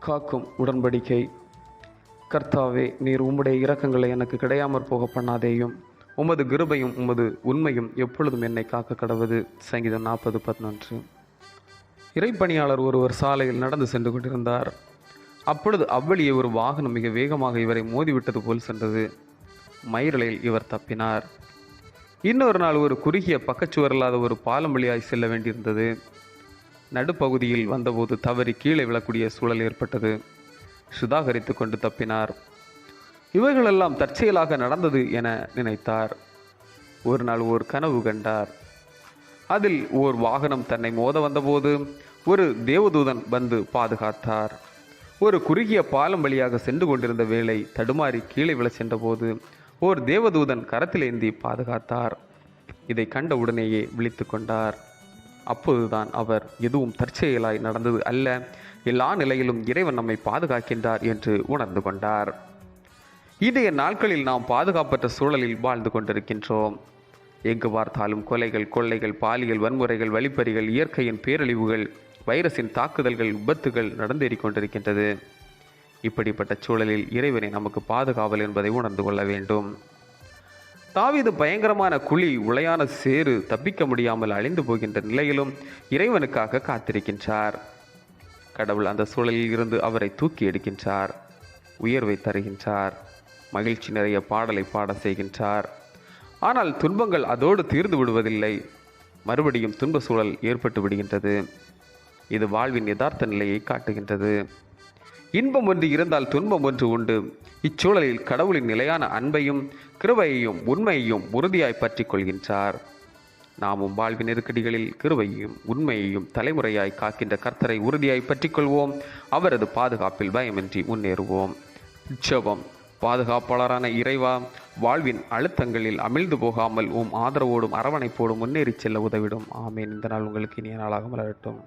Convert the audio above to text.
காக்கும் உடன்படிக்கை. கர்த்தாவே நீர் உம்முடைய இரக்கங்களை எனக்கு கிடையாமற் போக பண்ணாதேயும் உமது கிருபையும் உமது உண்மையும் எப்பொழுதும் என்னை காக்க கடவது. சங்கீதம் நாற்பது பதினொன்று. இறைப்பணியாளர் ஒருவர் சாலையில் நடந்து சென்று கொண்டிருந்தார். அப்பொழுது அவ்வழியே ஒரு வாகனம் மிக வேகமாக இவரை மோதிவிட்டது போல் சென்றது. மயிரலையில் இவர் தப்பினார். இன்னொரு நாள் ஒரு குறுகிய பக்கச்சுவர் இல்லாத ஒரு பாலம் வழியாய் செல்ல வேண்டியிருந்தது. நடுப்பகுதியில் வந்தபோது தவறி கீழே விழக்கூடிய சூழல் ஏற்பட்டது. சுதாகரித்து கொண்டு தப்பினார். இவைகளெல்லாம் தற்செயலாக நடந்தது என நினைத்தார். ஒரு நாள் ஓர் கனவு கண்டார். அதில் ஓர் வாகனம் தன்னை மோத வந்தபோது ஒரு தேவதூதன் வந்து பாதுகாத்தார். ஒரு குறுகிய பாலம் வழியாக சென்று கொண்டிருந்த வேளை தடுமாறி கீழே விழ சென்றபோது ஓர் தேவதூதன் கரத்திலேந்தி பாதுகாத்தார். இதை கண்ட உடனேயே விழித்து கொண்டார். அப்போதுதான் அவர் எதுவும் தற்செயலாய் நடந்தது அல்ல. எல்லா நிலையிலும் இறைவன் நம்மை பாதுகாக்கின்றார் என்று உணர்ந்து கொண்டார். இன்றைய நாட்களில் நாம் பாதுகாப்பற்ற சூழலில் வாழ்ந்து கொண்டிருக்கின்றோம். எங்கு பார்த்தாலும் கொலைகள் கொள்ளைகள் பாலியல் வன்முறைகள் வழிப்பறிகள் இயற்கையின் பேரழிவுகள் வைரஸின் தாக்குதல்கள் விபத்துகள் நடந்தேறிக் கொண்டிருக்கின்றது. இப்படிப்பட்ட சூழலில் இறைவனை நமக்கு பாதுகாவல் என்பதை உணர்ந்து கொள்ள வேண்டும். தாவீது பயங்கரமான குழி உளையான சேறு தப்பிக்க முடியாமல் அழிந்து போகின்ற நிலையிலும் இறைவனுக்காக காத்திருக்கின்றார். கடவுள் அந்த சூழலில் இருந்து அவரை தூக்கி எடுக்கின்றார் உயர்வை தருகின்றார் மகிழ்ச்சி நிறைய பாடலை பாட செய்கின்றார். ஆனால் துன்பங்கள் அதோடு தீர்ந்து விடுவதில்லை. மறுபடியும் துன்ப சூழல் ஏற்பட்டு விடுகின்றது. இது வாழ்வின் யதார்த்த நிலையை காட்டுகின்றது. இன்பம் ஒன்று இருந்தால் துன்பம் ஒன்று உண்டு. இச்சூழலில் கடவுளின் நிலையான அன்பையும் கிருபையையும் உண்மையையும் உறுதியாய் பற்றி கொள்கின்றார் நாமும் வாழ்வின் நெருக்கடிகளில் கிருபையையும் உண்மையையும் தலைமுறையாய் காக்கின்ற கர்த்தரை உறுதியாய் பற்றிக்கொள்வோம். அவரது பாதுகாப்பில் பயமின்றி முன்னேறுவோம். உற்சவம் பாதுகாப்பாளரான இறைவா வாழ்வின் அழுத்தங்களில் அமிழ்ந்து போகாமல் உம் ஆதரவோடும் அரவணைப்போடும் முன்னேறிச் செல்ல உதவிடும். ஆமேன். இந்த நாள் உங்களுக்கு இனிய நாளாக மலரட்டும்.